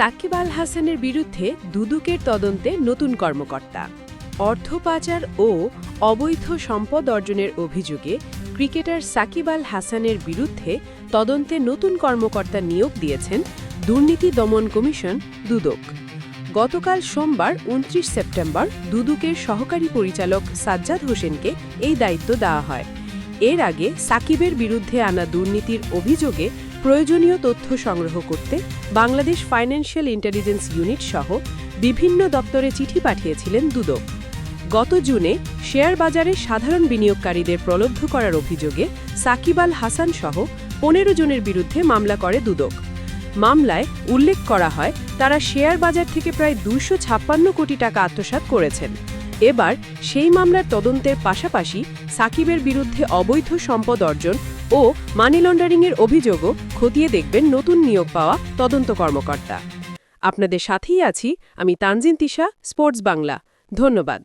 সাকিব আল হাসানের বিরুদ্ধে দুদুকের তদন্তে নতুন কর্মকর্তা। অর্থ পাচার ও অবৈধ সম্পদ অর্জনের অভিযোগে ক্রিকেটার সাকিব আল হাসানের বিরুদ্ধে তদন্তে নতুন কর্মকর্তা নিয়োগ দিয়েছেন দুর্নীতি দমন কমিশন দুদক। গতকাল সোমবার উনত্রিশ সেপ্টেম্বর দুদুকের সহকারী পরিচালক সাজ্জাদ হোসেনকে এই দায়িত্ব দেওয়া হয়। এর আগে সাকিবের বিরুদ্ধে আনা দুর্নীতির অভিযোগে প্রয়োজনীয় তথ্য সংগ্রহ করতে বাংলাদেশ ফাইন্যান্সিয়াল ইন্টেলিজেন্স ইউনিট সহ বিভিন্ন দপ্তরে চিঠি পাঠিয়েছিলেন দুদক। গত জুনে শেয়ার বাজারে সাধারণ বিনিয়োগকারীদের প্রলব্ধ করার অভিযোগে সাকিব আল হাসান সহ পনেরো জনের বিরুদ্ধে মামলা করে দুদক। মামলায় উল্লেখ করা হয়, তারা শেয়ার বাজার থেকে প্রায় দুশো ছাপ্পান্ন কোটি টাকা আত্মসাৎ করেছেন। এবার সেই মামলার তদন্তের পাশাপাশি সাকিবের বিরুদ্ধে অবৈধ সম্পদ অর্জন ও মানি লন্ডারিংয়ের অভিযোগও খতিয়ে দেখবেন নতুন নিয়োগ পাওয়া তদন্ত কর্মকর্তা। আপনাদের সাথেই আছি, আমি তানজিন তিশা, স্পোর্টস বাংলা। ধন্যবাদ।